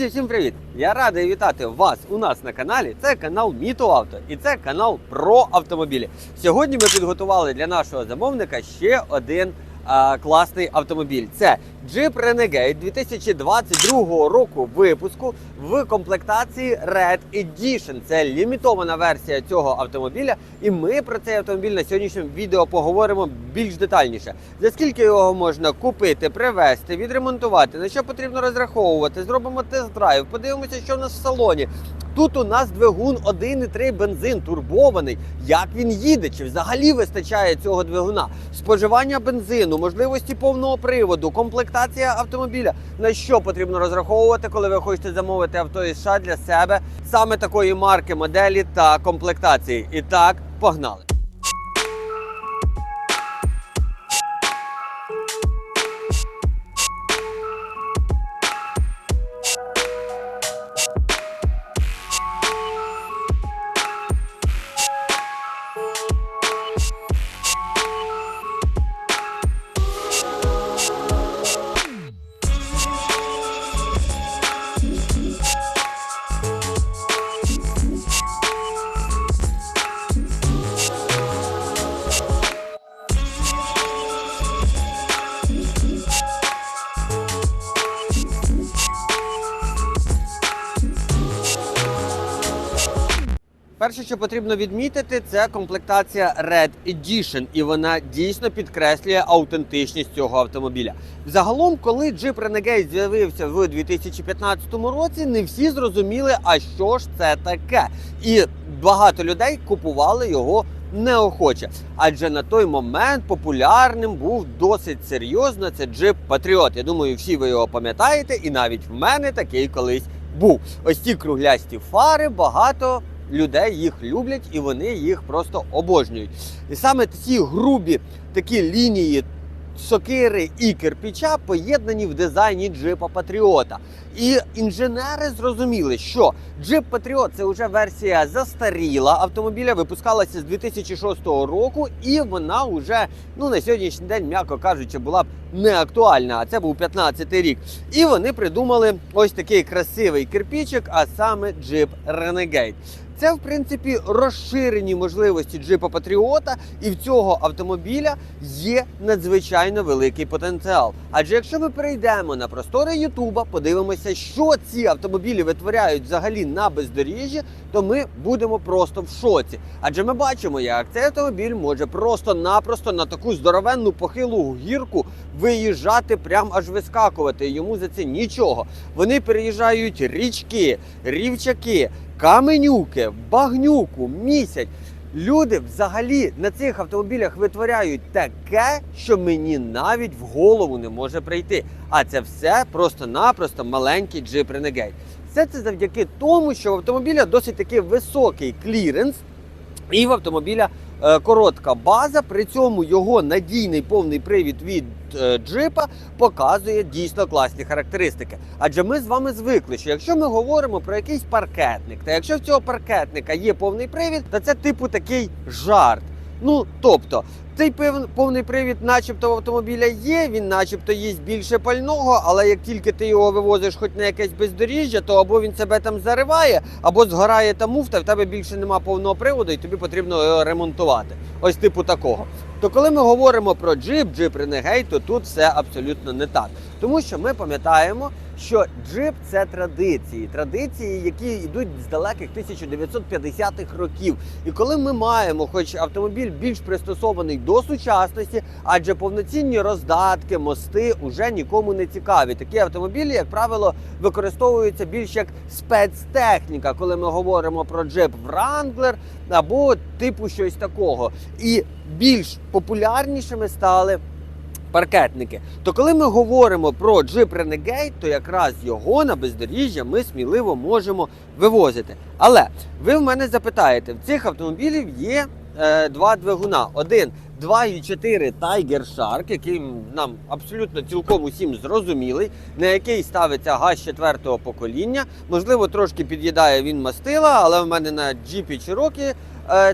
Друзі, всім привіт! Я радий вітати вас у нас на каналі. Це канал Міто Авто і це канал про автомобілі. Сьогодні ми підготували для нашого замовника ще один а, класний автомобіль. Це Jeep Renegade 2022 року випуску в комплектації Red Edition. Це лімітована версія цього автомобіля, і ми про цей автомобіль на сьогоднішньому відео поговоримо більш детальніше. За скільки його можна купити, привезти, відремонтувати, на що потрібно розраховувати, зробимо тест-драйв, подивимося, що в нас в салоні. Тут у нас двигун 1,3 бензин турбований. Як він їде? Чи взагалі вистачає цього двигуна? Споживання бензину, можливості повного приводу, комплектація автомобіля. На що потрібно розраховувати, коли ви хочете замовити авто із США для себе саме такої марки, моделі та комплектації. І так, погнали! Перше, що потрібно відмітити, це комплектація Red Edition, і вона дійсно підкреслює аутентичність цього автомобіля. Загалом, коли Jeep Renegade з'явився в 2015 році, не всі зрозуміли, а що ж це таке. І багато людей купували його неохоче. Адже на той момент популярним був досить серйозно це Jeep Patriot. Я думаю, всі ви його пам'ятаєте, і навіть в мене такий колись був. Ось ці круглясті фари багато людей їх люблять і вони їх просто обожнюють. І саме ці грубі такі лінії сокири і кирпича поєднані в дизайні джипа Патріота. І інженери зрозуміли, що джип Патріот це вже версія застаріла автомобіля, випускалася з 2006 року, і вона вже ну на сьогоднішній день, м'яко кажучи, була б не актуальна. А це був 15-й рік. І вони придумали ось такий красивий кирпичик, а саме джип Renegade. Це, в принципі, розширені можливості джипа Патріота, і в цього автомобіля є надзвичайно великий потенціал. Адже якщо ми перейдемо на простори Ютуба, подивимося, що ці автомобілі витворяють взагалі на бездоріжжі, то ми будемо просто в шоці. Адже ми бачимо, як цей автомобіль може просто-напросто на таку здоровенну похилу гірку виїжджати, прям аж вискакувати. Йому за це нічого. Вони переїжджають річки, рівчаки, каменюки, багнюку, місяць. Люди взагалі на цих автомобілях витворяють таке, що мені навіть в голову не може прийти. А це все просто-напросто маленький Jeep Renegade. Все це завдяки тому, що в автомобіля досить таки високий кліренс, і в автомобіля е, коротка база. При цьому його надійний повний привід від джипа показує дійсно класні характеристики. Адже ми з вами звикли, що якщо ми говоримо про якийсь паркетник, та якщо в цього паркетника є повний привід, то це типу такий жарт. Ну тобто. Цей повний привід, начебто, в автомобіля є, він начебто їсть більше пального, але як тільки ти його вивозиш хоч на якесь бездоріжжя, то або він себе там зариває, або згорає та муфта, в тебе більше нема повного приводу, і тобі потрібно його ремонтувати. Ось типу такого. То коли ми говоримо про джип, джип Renegade, то тут все абсолютно не так. Тому що ми пам'ятаємо, що джип це традиції, традиції, які йдуть з далеких 1950-х років. І коли ми маємо, хоч автомобіль більш пристосований до сучасності, адже повноцінні роздатки, мости уже нікому не цікаві. Такі автомобілі, як правило, використовуються більш як спецтехніка, коли ми говоримо про джип Wrangler або типу щось такого. І більш популярнішими стали паркетники. То коли ми говоримо про Jeep Renegade, то якраз його на бездоріжжя ми сміливо можемо вивозити. Але ви в мене запитаєте, в цих автомобілів є е, два двигуна. Один 2,4 Tiger Shark, який нам абсолютно цілком усім зрозумілий, на який ставиться газ четвертого покоління. Можливо, трошки під'їдає він мастила, але в мене на Jeep Cherokee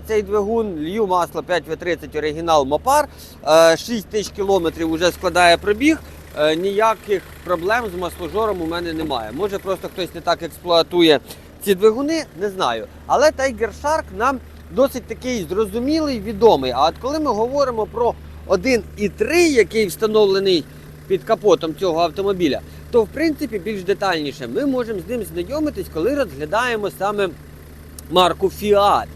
цей двигун, лью масло 5В30 оригінал Мопар, е, 6 тисяч кілометрів вже складає пробіг. е, ніяких проблем з масложором у мене немає. Може просто хтось не так експлуатує ці двигуни, не знаю. Але Tiger Shark нам досить такий зрозумілий, відомий. А от коли ми говоримо про 1.3, який встановлений під капотом цього автомобіля, то в принципі більш детальніше ми можемо з ним знайомитись, коли розглядаємо саме марку Fiat.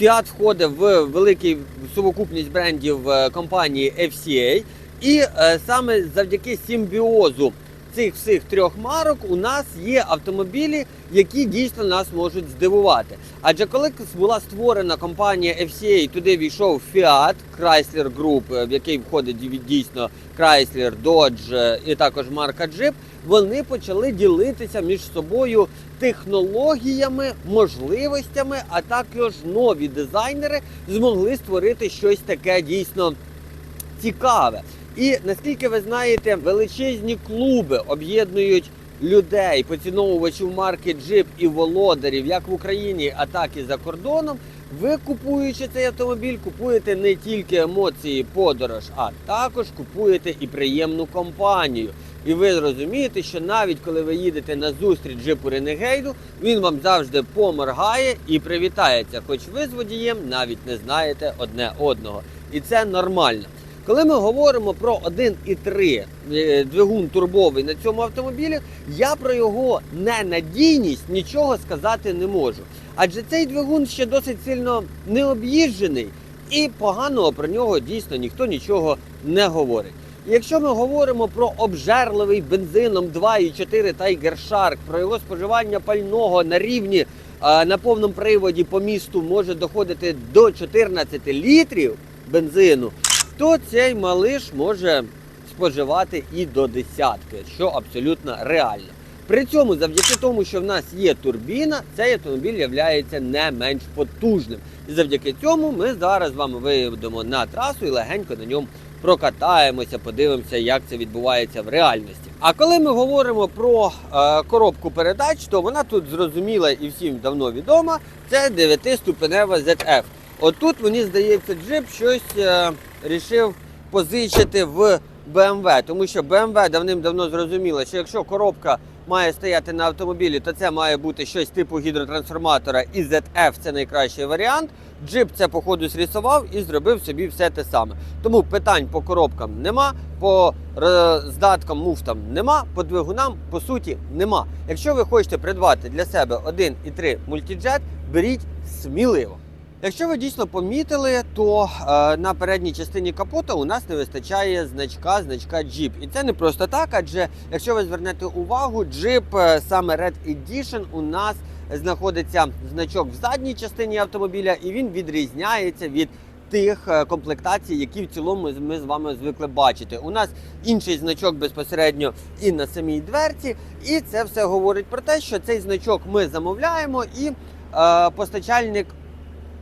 Fiat входить в великий совокупність брендів е, компанії FCA, і е, саме завдяки симбіозу цих всіх трьох марок у нас є автомобілі, які дійсно нас можуть здивувати. Адже коли була створена компанія FCA, туди війшов Fiat, Chrysler Group, е, в який входить дійсно Chrysler, Dodge е, і також марка Jeep, вони почали ділитися між собою технологіями, можливостями, а також нові дизайнери змогли створити щось таке дійсно цікаве. І наскільки ви знаєте, величезні клуби об'єднують людей, поціновувачів марки Jeep і володарів, як в Україні, а так і за кордоном. Ви купуючи цей автомобіль, купуєте не тільки емоції, подорож, а також купуєте і приємну компанію. І ви зрозумієте, що навіть коли ви їдете на зустріч джипу Ренегейду, він вам завжди поморгає і привітається, хоч ви з водієм навіть не знаєте одне одного. І це нормально. Коли ми говоримо про 1,3 е, двигун турбовий на цьому автомобілі, я про його ненадійність нічого сказати не можу. Адже цей двигун ще досить сильно не об'їжджений, і поганого про нього дійсно ніхто нічого не говорить. Якщо ми говоримо про обжерливий бензином 2,4 Tiger Shark, про його споживання пального на рівні на повному приводі по місту може доходити до 14 літрів бензину, то цей малиш може споживати і до десятки, що абсолютно реально. При цьому, завдяки тому, що в нас є турбіна, цей автомобіль є не менш потужним. І завдяки цьому ми зараз з вами виїдемо на трасу і легенько на ньому прокатаємося, подивимося, як це відбувається в реальності. А коли ми говоримо про е, коробку передач, то вона тут зрозуміла і всім давно відома. Це 9-ступенева ZF. Отут мені здається, джип щось е, рішив позичити в BMW, тому що BMW давним-давно зрозуміло, що якщо коробка має стояти на автомобілі, то це має бути щось типу гідротрансформатора, і ZF це найкращий варіант. Джип це походу срісував і зробив собі все те саме. Тому питань по коробкам нема, по е, здаткам муфтам нема, по двигунам по суті нема. Якщо ви хочете придбати для себе 1,3 мультиджет, беріть сміливо. Якщо ви дійсно помітили, то е, на передній частині капота у нас не вистачає значка, значка Jeep. І це не просто так, адже якщо ви звернете увагу, Jeep е, саме Red Edition у нас знаходиться значок в задній частині автомобіля, і він відрізняється від тих е, комплектацій, які в цілому ми з вами звикли бачити. У нас інший значок безпосередньо і на самій дверці, і це все говорить про те, що цей значок ми замовляємо, і е, постачальник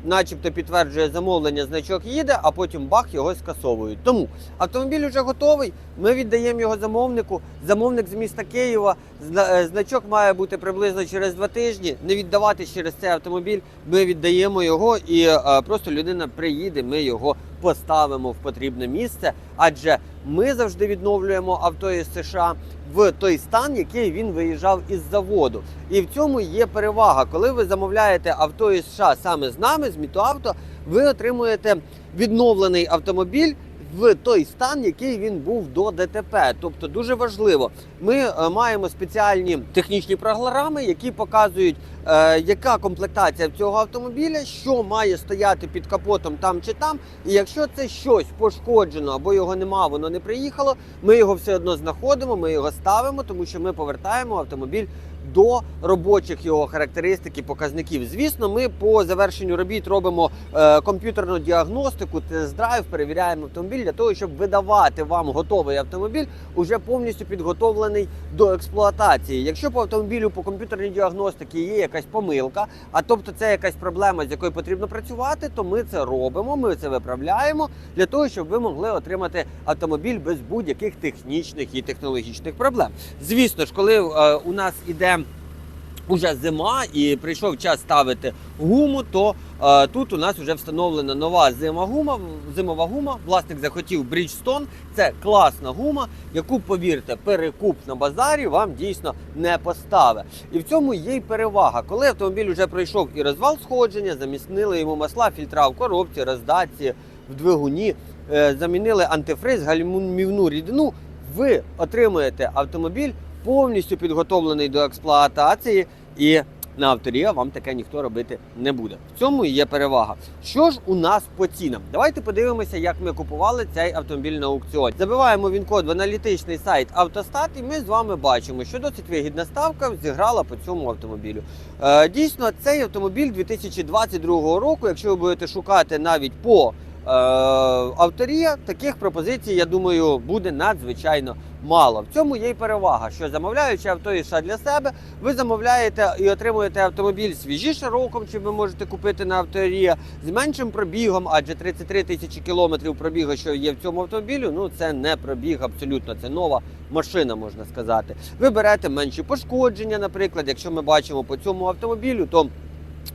начебто підтверджує замовлення, значок їде, а потім бах його скасовують. Тому автомобіль вже готовий. Ми віддаємо його замовнику. Замовник з міста Києва. Е, Значок має бути приблизно через два тижні. Не віддавати через цей автомобіль. Ми віддаємо його, і е, просто людина приїде. Ми його поставимо в потрібне місце. Адже ми завжди відновлюємо авто із США в той стан, який він виїжджав із заводу. І в цьому є перевага. Коли ви замовляєте авто із США саме з нами, з Мітоавто, ви отримуєте відновлений автомобіль. В той стан, який він був до ДТП, тобто дуже важливо. Ми е, маємо спеціальні технічні програми, які показують, е, яка комплектація цього автомобіля, що має стояти під капотом там чи там. І якщо це щось пошкоджено або його нема, воно не приїхало, ми його все одно знаходимо, ми його ставимо, тому що ми повертаємо автомобіль до робочих його характеристик і показників. Звісно, ми по завершенню робіт робимо е, комп'ютерну діагностику, тест-драйв, перевіряємо автомобіль для того, щоб видавати вам готовий автомобіль, уже повністю підготовлений до експлуатації. Якщо по автомобілю по комп'ютерній діагностиці є якась помилка, а тобто це якась проблема, з якою потрібно працювати, то ми це робимо, ми це виправляємо для того, щоб ви могли отримати автомобіль без будь-яких технічних і технологічних проблем. Звісно ж, коли е, у нас іде уже зима і прийшов час ставити гуму, то е, тут у нас вже встановлена нова зима гума, зимова гума. Власник захотів Bridgestone. Це класна гума, яку, повірте, перекуп на базарі вам дійсно не поставить. І в цьому є й перевага. Коли автомобіль вже пройшов і розвал сходження, заміснили йому масла, фільтра в коробці, роздатці, в двигуні, е, замінили антифриз, гальмівну рідину. Ви отримуєте автомобіль повністю підготовлений до експлуатації, і на авторія вам таке ніхто робити не буде. В цьому є перевага. Що ж у нас по цінам? Давайте подивимося, як ми купували цей автомобіль на аукціоні. Забиваємо він код в аналітичний сайт Автостат, і ми з вами бачимо, що досить вигідна ставка зіграла по цьому автомобілю. Е, дійсно, цей автомобіль 2022 року, якщо ви будете шукати навіть по е, авторія, таких пропозицій, я думаю, буде надзвичайно мало. В цьому є й перевага, що замовляючи авто і для себе, ви замовляєте і отримуєте автомобіль свіжіше роком, чим ви можете купити на авторія, з меншим пробігом, адже 33 тисячі кілометрів пробігу, що є в цьому автомобілі, ну це не пробіг абсолютно, це нова машина, можна сказати. Ви берете менші пошкодження, наприклад, якщо ми бачимо по цьому автомобілю, то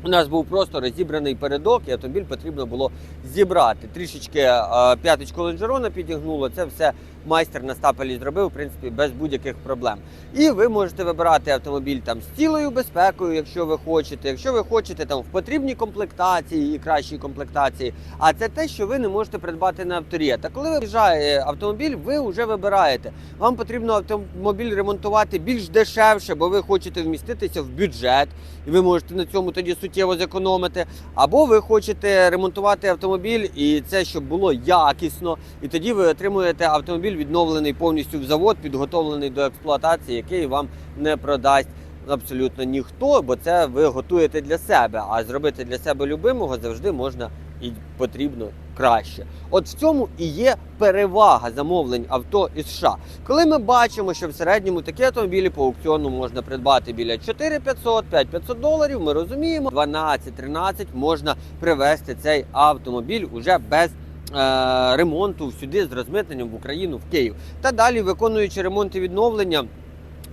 у нас був просто розібраний передок, і автомобіль потрібно було зібрати. Трішечки е, п'яточку лонжерона підігнуло. Це все майстер на стапелі зробив, в принципі, без будь-яких проблем. І ви можете вибирати автомобіль там з цілою безпекою, якщо ви хочете. Якщо ви хочете там в потрібній комплектації і кращій комплектації. А це те, що ви не можете придбати на авторія. Та коли виїжджає автомобіль, ви вже вибираєте. Вам потрібно автомобіль ремонтувати більш дешевше, бо ви хочете вміститися в бюджет, і ви можете на цьому тоді суттєво зекономити. Або ви хочете ремонтувати автомобіль, і це щоб було якісно, і тоді ви отримуєте автомобіль відновлений повністю в завод, підготовлений до експлуатації, який вам не продасть. Абсолютно ніхто, бо це ви готуєте для себе. А зробити для себе любимого завжди можна і потрібно краще. От в цьому і є перевага замовлень авто із США. Коли ми бачимо, що в середньому такі автомобілі по аукціону можна придбати біля 4500, 5500 доларів, ми розуміємо, 12-13 можна привезти цей автомобіль уже без. Е, Ремонту сюди з розмитненням в Україну в Київ та далі виконуючи ремонт і відновлення,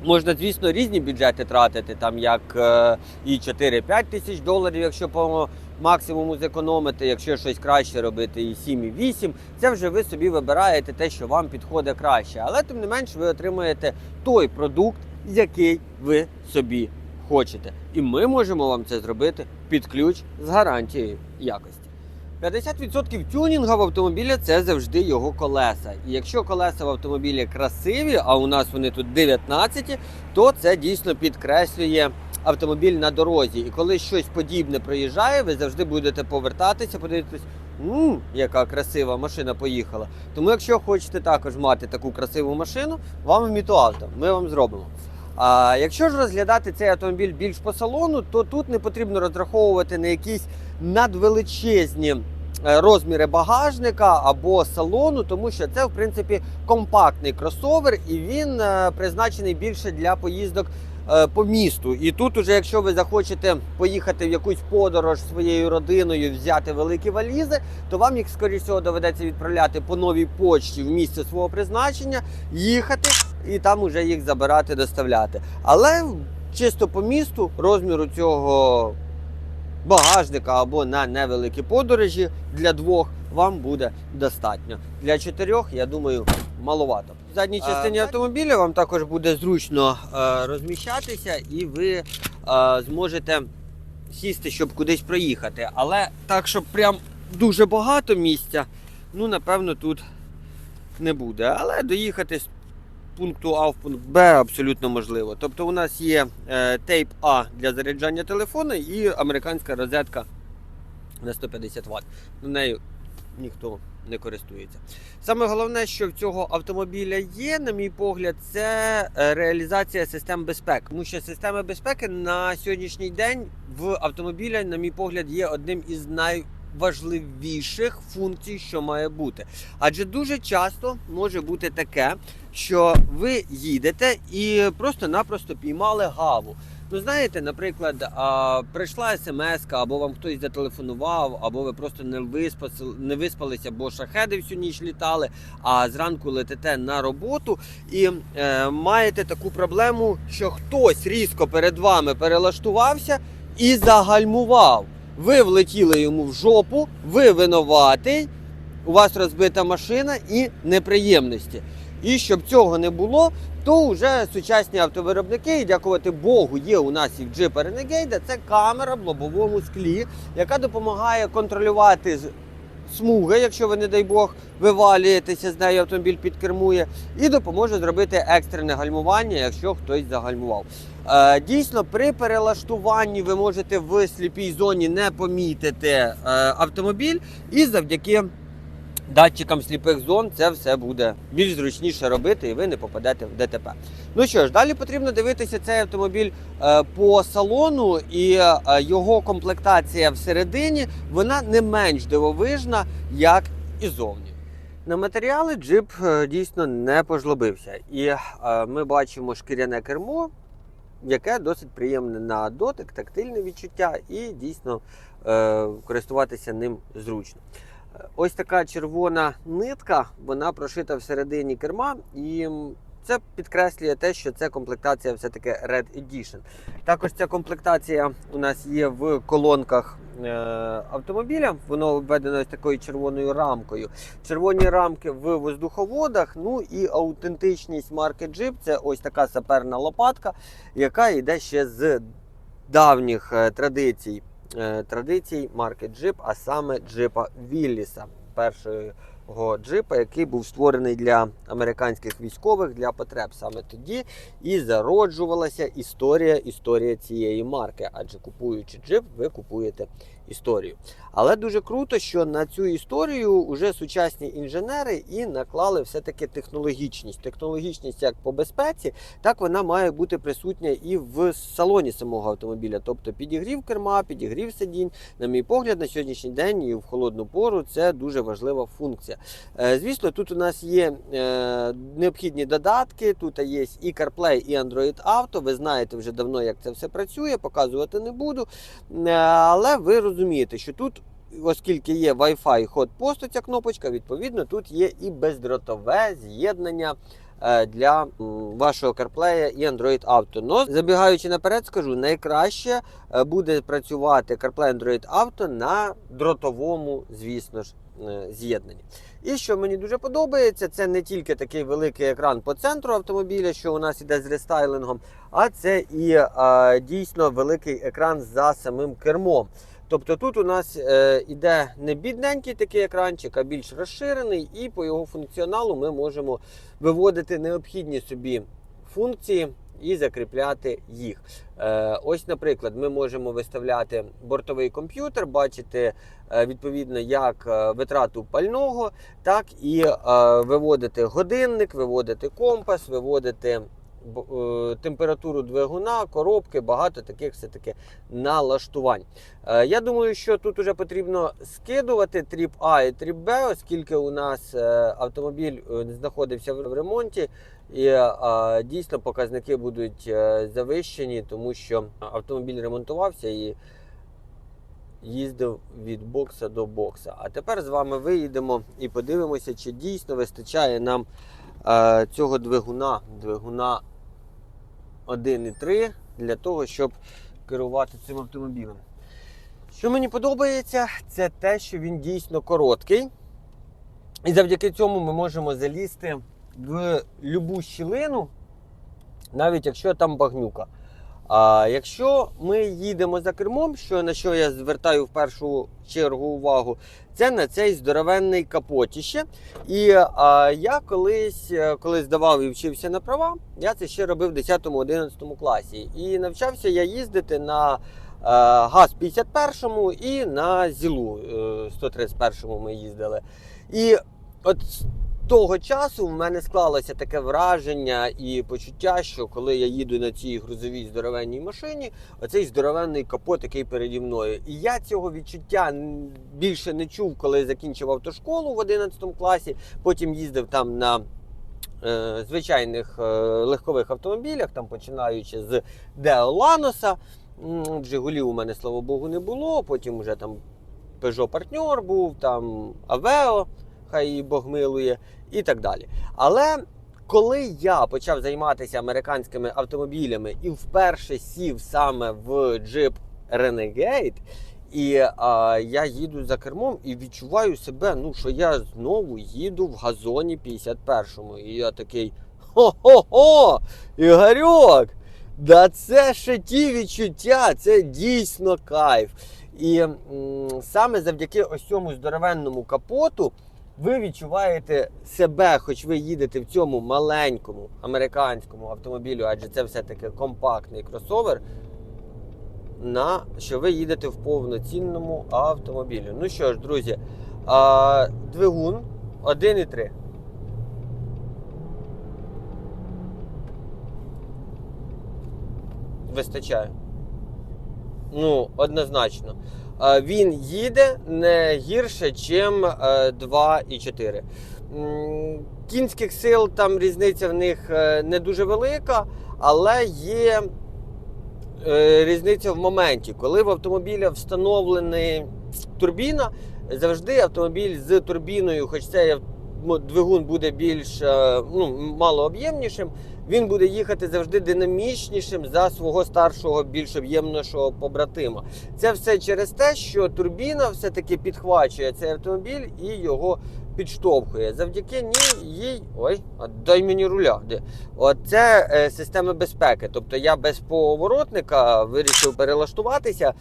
Можна, звісно, різні бюджети тратити, там як е, і 4-5 тисяч доларів, якщо по максимуму зекономити, якщо щось краще робити, і 7, і 8. Це вже ви собі вибираєте те, що вам підходить краще. Але тим не менш ви отримуєте той продукт, який ви собі хочете. І ми можемо вам це зробити під ключ з гарантією якості. 50% тюнінга в автомобіля це завжди його колеса. І якщо колеса в автомобілі красиві, а у нас вони тут 19, то це дійсно підкреслює автомобіль на дорозі. І коли щось подібне проїжджає, ви завжди будете повертатися, подивитись, «М, яка красива машина поїхала. Тому, якщо хочете також мати таку красиву машину, вам в Мітуавто, ми вам зробимо. А якщо ж розглядати цей автомобіль більш по салону, то тут не потрібно розраховувати на якісь надвеличезні е, розміри багажника або салону, тому що це в принципі компактний кросовер, і він е, призначений більше для поїздок е, по місту. І тут, уже, якщо ви захочете поїхати в якусь подорож своєю родиною, взяти великі валізи, то вам їх скоріш всього доведеться відправляти по новій почті в місце свого призначення, їхати і там уже їх забирати, доставляти. Але чисто по місту розміру цього багажника або на невеликі подорожі для двох вам буде достатньо. Для чотирьох, я думаю, маловато. В задній частині автомобіля вам також буде зручно е, розміщатися, і ви е, зможете сісти, щоб кудись проїхати. Але так, щоб прям дуже багато місця, ну напевно, тут не буде. Але доїхати з пункту А в пункт Б абсолютно можливо. Тобто у нас є е, тейп А для заряджання телефону і американська розетка на 150 Вт. Нею ніхто не користується. Саме головне, що в цього автомобіля є, на мій погляд, це е, реалізація систем безпеки. Тому що системи безпеки на сьогоднішній день в автомобіля, на мій погляд, є одним із найважливіших функцій, що має бути. Адже дуже часто може бути таке, що ви їдете і просто-напросто піймали гаву. Ну знаєте, наприклад, а, прийшла смс, або вам хтось зателефонував, або ви просто не виспалися, не виспалися, бо шахеди всю ніч літали, а зранку летите на роботу і е, маєте таку проблему, що хтось різко перед вами перелаштувався і загальмував. Ви влетіли йому в жопу, ви винуватий, у вас розбита машина і неприємності. І щоб цього не було, то вже сучасні автовиробники, і дякувати Богу, є у нас і в Jeep Renegade, це камера в лобовому склі, яка допомагає контролювати смуги, якщо ви, не дай Бог, вивалюєтеся з нею, автомобіль підкермує, і допоможе зробити екстрене гальмування, якщо хтось загальмував. Е, Дійсно, при перелаштуванні ви можете в сліпій зоні не помітити е, автомобіль, і завдяки датчикам сліпих зон це все буде більш зручніше робити, і ви не попадете в ДТП. Ну що ж, далі потрібно дивитися цей автомобіль е, по салону, і е, його комплектація всередині вона не менш дивовижна, як і зовні. На матеріали джип е, дійсно не пожлобився, і ми бачимо шкіряне кермо, яке досить приємне на дотик, тактильне відчуття, і дійсно е, користуватися ним зручно. Ось така червона нитка, вона прошита всередині керма, і це підкреслює те, що це комплектація все-таки Red Edition. Також ця комплектація у нас є в колонках е, автомобіля. Воно обведено ось такою червоною рамкою. Червоні рамки в воздуховодах. Ну і аутентичність марки Jeep це ось така саперна лопатка, яка йде ще з давніх е, традицій. Е, Традицій марки Jeep, а саме джипа Вілліса, першого джипа, який був створений для американських військових для потреб саме тоді. І зароджувалася історія історія цієї марки. Адже купуючи джип, ви купуєте історію. Але дуже круто, що на цю історію вже сучасні інженери і наклали все-таки технологічність. Технологічність як по безпеці, так вона має бути присутня і в салоні самого автомобіля. Тобто підігрів керма, підігрів сидінь. На мій погляд, на сьогоднішній день і в холодну пору це дуже важлива функція. Е, Звісно, тут у нас є е, необхідні додатки. Тут є і CarPlay, і Android Auto. Ви знаєте вже давно, як це все працює, показувати не буду. Е, Але ви розумієте, що тут. Оскільки є Wi-Fi hotpost, ця кнопочка, відповідно, тут є і бездротове з'єднання е, для вашого CarPlay і Android Auto. Но забігаючи наперед, скажу, найкраще е, буде працювати CarPlay Android Auto на дротовому, звісно ж, е, з'єднанні. І що мені дуже подобається, це не тільки такий великий екран по центру автомобіля, що у нас іде з рестайлингом, а це і е, дійсно великий екран за самим кермом. Тобто тут у нас е, іде не бідненький такий екранчик, а більш розширений, і по його функціоналу ми можемо виводити необхідні собі функції і закріпляти їх. Е, ось, наприклад, ми можемо виставляти бортовий комп'ютер, бачити е, відповідно як е, витрату пального, так і е, виводити годинник, виводити компас, виводити температуру двигуна, коробки, багато таких все-таки налаштувань. Е, Я думаю, що тут вже потрібно скидувати тріп А і тріп Б, оскільки у нас е, автомобіль е, знаходився в ремонті, і е, дійсно показники будуть е, завищені, тому що автомобіль ремонтувався і їздив від бокса до бокса. А тепер з вами виїдемо і подивимося, чи дійсно вистачає нам е, цього двигуна, двигуна 1.3 для того, щоб керувати цим автомобілем. Що мені подобається, це те, що він дійсно короткий. І завдяки цьому ми можемо залізти в любу щілину, навіть якщо там багнюка. А якщо ми їдемо за кермом, що на що я звертаю в першу чергу увагу, це на цей здоровенний капотіще. І а, я колись, е, коли здавав і вчився на права, я це ще робив в 10-11 класі. І навчався я їздити на е, ГАЗ 51 і на ЗІЛу е, 131 ми їздили. І от того часу в мене склалося таке враження і почуття, що коли я їду на цій грузовій здоровенній машині, оцей здоровенний капот, який переді мною. І я цього відчуття більше не чув, коли закінчив автошколу в 11 класі. Потім їздив там на е, звичайних е, легкових автомобілях, там починаючи з Деоланоса. М, Жигулів у мене, слава Богу, не було. Потім вже там Peugeot партнер був, там Aveo, хай її Бог милує, і так далі. Але коли я почав займатися американськими автомобілями і вперше сів саме в Jeep Renegade, і а, я їду за кермом і відчуваю себе, ну що я знову їду в газоні 51-му. І я такий хо-хо-хо! Ігорьок! Да це ще ті відчуття, це дійсно кайф. І м, саме завдяки ось цьому здоровенному капоту ви відчуваєте себе, хоч ви їдете в цьому маленькому американському автомобілю, адже це все-таки компактний кросовер, на що ви їдете в повноцінному автомобілі. Ну що ж, друзі, а, двигун 1,3. Вистачає. Ну, однозначно. Е, Він їде не гірше, ніж 2,4. М, Кінських сил там різниця в них е, не дуже велика, але є е, різниця в моменті. Коли в автомобіля встановлена турбіна, завжди автомобіль з турбіною, хоч цей двигун буде більш е, ну, малооб'ємнішим, він буде їхати завжди динамічнішим за свого старшого, більш об'ємнішого побратима. Це все через те, що турбіна все-таки підхвачує цей автомобіль і його підштовхує. Завдяки ній їй. Ой, дай мені руля. Де? Оце е, система безпеки. Тобто я без поворотника вирішив перелаштуватися,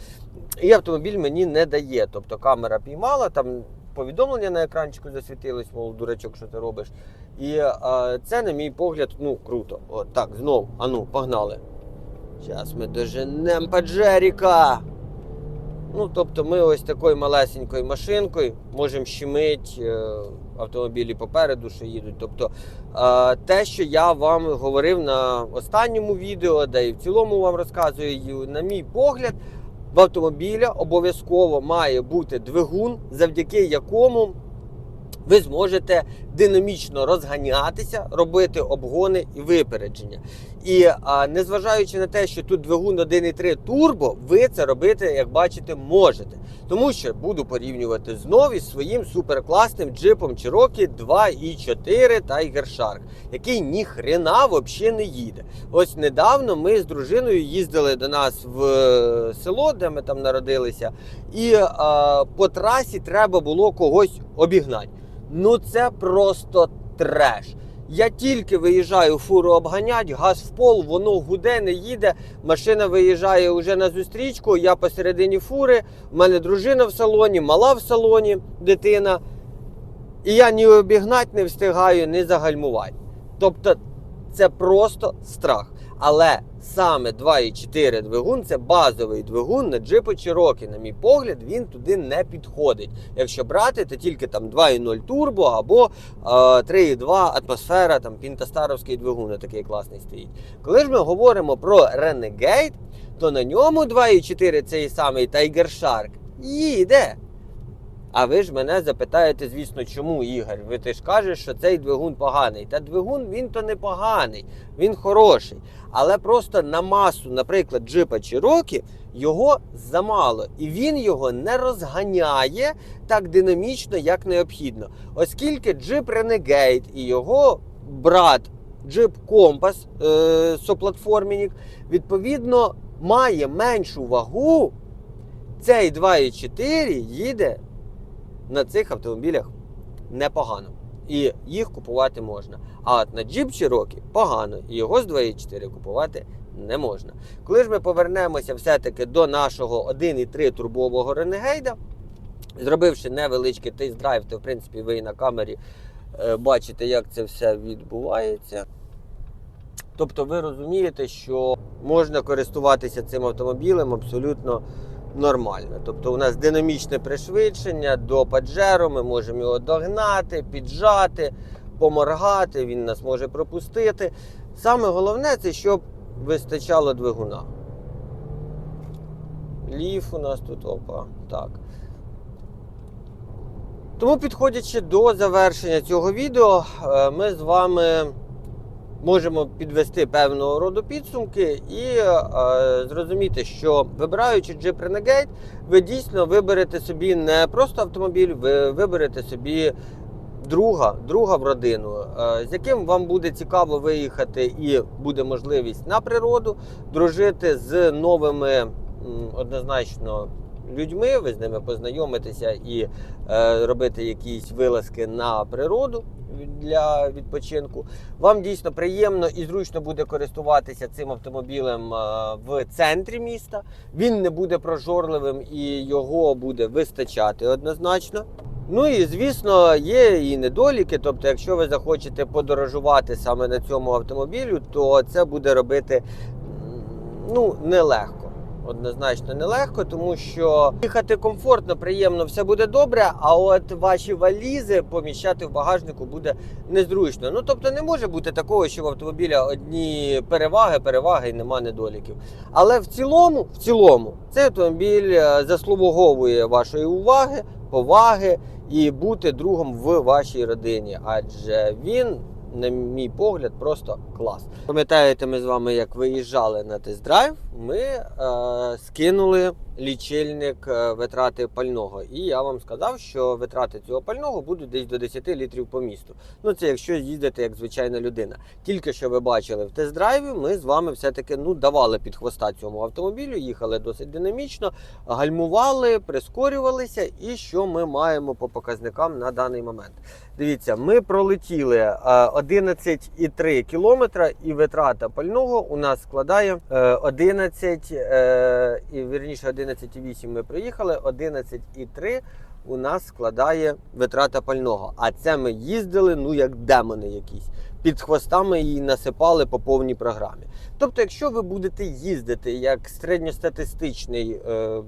і автомобіль мені не дає. Тобто камера піймала, там повідомлення на екранчику засвітилось, мов дурачок, що ти робиш. І е, це, на мій погляд, ну круто. От так, знов, ану, погнали. Зараз ми доженемо Паджеріка. Ну, тобто ми ось такою малесенькою машинкою можемо щемити е, автомобілі попереду, що їдуть. Тобто е, те, що я вам говорив на останньому відео, де і в цілому вам розказую, на мій погляд, в автомобіля обов'язково має бути двигун, завдяки якому ви зможете динамічно розганятися, робити обгони і випередження. І а, незважаючи на те, що тут двигун 1.3 турбо, ви це робити, як бачите, можете. Тому що буду порівнювати знову із своїм суперкласним джипом Cherokee 2.4 Tiger Shark, який ніхрена взагалі не їде. Ось недавно ми з дружиною їздили до нас в е, село, де ми там народилися, і а, по трасі треба було когось обігнати. Ну це просто треш. Я тільки виїжджаю фуру обганять, газ в пол, воно гуде, не їде. Машина виїжджає вже на зустрічку. Я посередині фури. У мене дружина в салоні, мала в салоні дитина. І я ні обігнати не встигаю, ні загальмувати. Тобто це просто страх. Але саме 2,4 двигун це базовий двигун на джипу Cherokee. На мій погляд, він туди не підходить. Якщо брати, то тільки там 2,0 турбо або е, 3,2 атмосфера, там пінтастаровський двигун такий класний стоїть. Коли ж ми говоримо про Renegade, то на ньому 2,4 цей самий Tiger Shark їде. А ви ж мене запитаєте, звісно, чому Ігор? Ви ти ж кажеш, що цей двигун поганий. Та двигун він то не поганий, він хороший. Але просто на масу, наприклад, джипа Cherokee, його замало. І він його не розганяє так динамічно, як необхідно. Оскільки джип Renegade і його брат джип Compass, е, соплатформінік, відповідно, має меншу вагу. Цей 2,4 їде на цих автомобілях непогано. І їх купувати можна. А от на Jeep Cherokee погано, і його з 2.4 купувати не можна. Коли ж ми повернемося все-таки до нашого 1.3 турбового Renegade, зробивши невеличкий тест-драйв, то в принципі ви на камері е, бачите, як це все відбувається. Тобто ви розумієте, що можна користуватися цим автомобілем абсолютно нормально. Тобто у нас динамічне пришвидшення до паджеру, ми можемо його догнати, піджати, поморгати, він нас може пропустити. Саме головне це щоб вистачало двигуна. Ліф у нас тут опа. Так. Тому, підходячи до завершення цього відео, е, ми з вами можемо підвести певного роду підсумки і е, зрозуміти, що вибираючи Jeep Renegade, ви дійсно виберете собі не просто автомобіль, ви виберете собі друга, друга в родину, е, з яким вам буде цікаво виїхати і буде можливість на природу дружити з новими однозначно людьми, ви з ними познайомитеся і е, робити якісь вилазки на природу для відпочинку. Вам дійсно приємно і зручно буде користуватися цим автомобілем е, в центрі міста. Він не буде прожорливим і його буде вистачати однозначно. Ну і звісно, є і недоліки. Тобто, якщо ви захочете подорожувати саме на цьому автомобілю, то це буде робити ну, нелегко. Однозначно нелегко, тому що їхати комфортно, приємно, все буде добре. А от ваші валізи поміщати в багажнику буде незручно. Ну тобто не може бути такого, що в автомобіля одні переваги, переваги і нема недоліків. Але в цілому, в цілому, цей автомобіль е, заслуговує вашої уваги, поваги і бути другом в вашій родині, адже він. На мій погляд, просто клас. Пам'ятаєте, ми з вами, як виїжджали на тест-драйв, ми е, скинули лічильник е, витрати пального. І я вам сказав, що витрати цього пального будуть десь до 10 літрів по місту. Ну це якщо їздити як звичайна людина. Тільки що ви бачили в тест-драйві, ми з вами все-таки ну, давали під хвоста цьому автомобілю, їхали досить динамічно, гальмували, прискорювалися. І що ми маємо по показникам на даний момент? Дивіться, ми пролетіли е, 11,3 кілометра, і витрата пального у нас складає е, 11, е, і вірніше 11,8 ми проїхали, 11,3 у нас складає витрата пального. А це ми їздили, ну як демони якісь. Під хвостами її насипали по повній програмі. Тобто, якщо ви будете їздити як середньостатистичний е,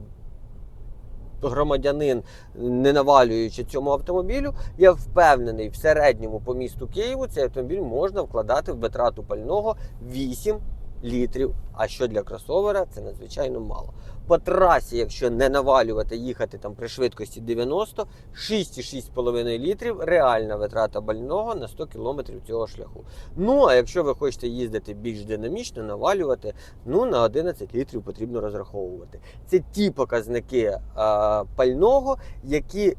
громадянин, не навалюючи цьому автомобілю, я впевнений, в середньому по місту Києву цей автомобіль можна вкладати в витрату пального 8 літрів. А що для кросовера це надзвичайно мало. По трасі, якщо не навалювати, їхати там при швидкості 90, 6,6,5 літрів реальна витрата пального на 100 кілометрів цього шляху. Ну а якщо ви хочете їздити більш динамічно, навалювати, ну на 11 літрів потрібно розраховувати. Це ті показники е, пального, які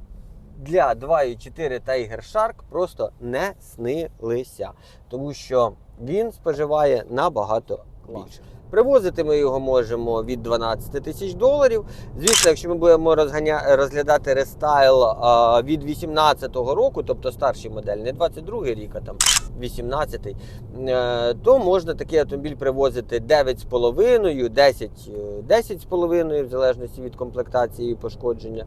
для 2.4 Tiger Shark просто не снилися, тому що він споживає набагато більше. Привозити ми його можемо від 12 тисяч доларів. Звісно, якщо ми будемо розганя... розглядати рестайл а, від 18-го року, тобто старший модель, не 22-й рік, а там 18-й, е, то можна такий автомобіль привозити 9,5, 10, е, 10,5, в залежності від комплектації і пошкодження.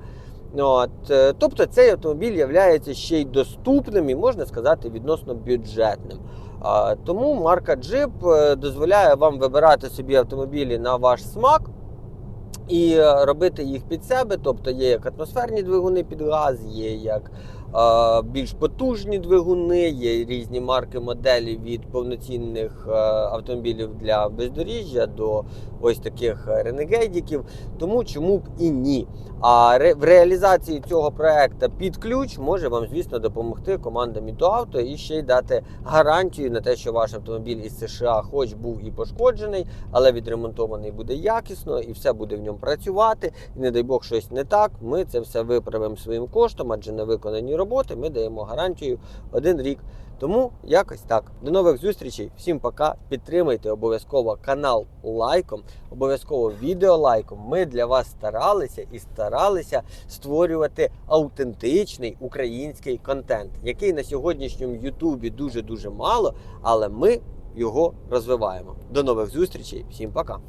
От, е, тобто цей автомобіль є ще й доступним і можна сказати відносно бюджетним. Тому марка Jeep е, дозволяє вам вибирати собі автомобілі на ваш смак і е, робити їх під себе. Тобто є як атмосферні двигуни під газ, є як більш потужні двигуни, є різні марки моделі від повноцінних е, автомобілів для бездоріжжя до ось таких ренегейдіків. Тому чому б і ні. А в реалізації цього проекту під ключ може вам, звісно, допомогти команда Мітоавто і ще й дати гарантію на те, що ваш автомобіль із США, хоч був і пошкоджений, але відремонтований буде якісно і все буде в ньому працювати. І не дай Бог щось не так. Ми це все виправимо своїм коштом, адже на виконані роботи ми даємо гарантію один рік. Тому якось так. До нових зустрічей. Всім пока. Підтримайте обов'язково канал лайком, обов'язково відео лайком. Ми для вас старалися і старалися створювати автентичний український контент, який на сьогоднішньому Ютубі дуже дуже мало, але ми його розвиваємо. До нових зустрічей. Всім пока.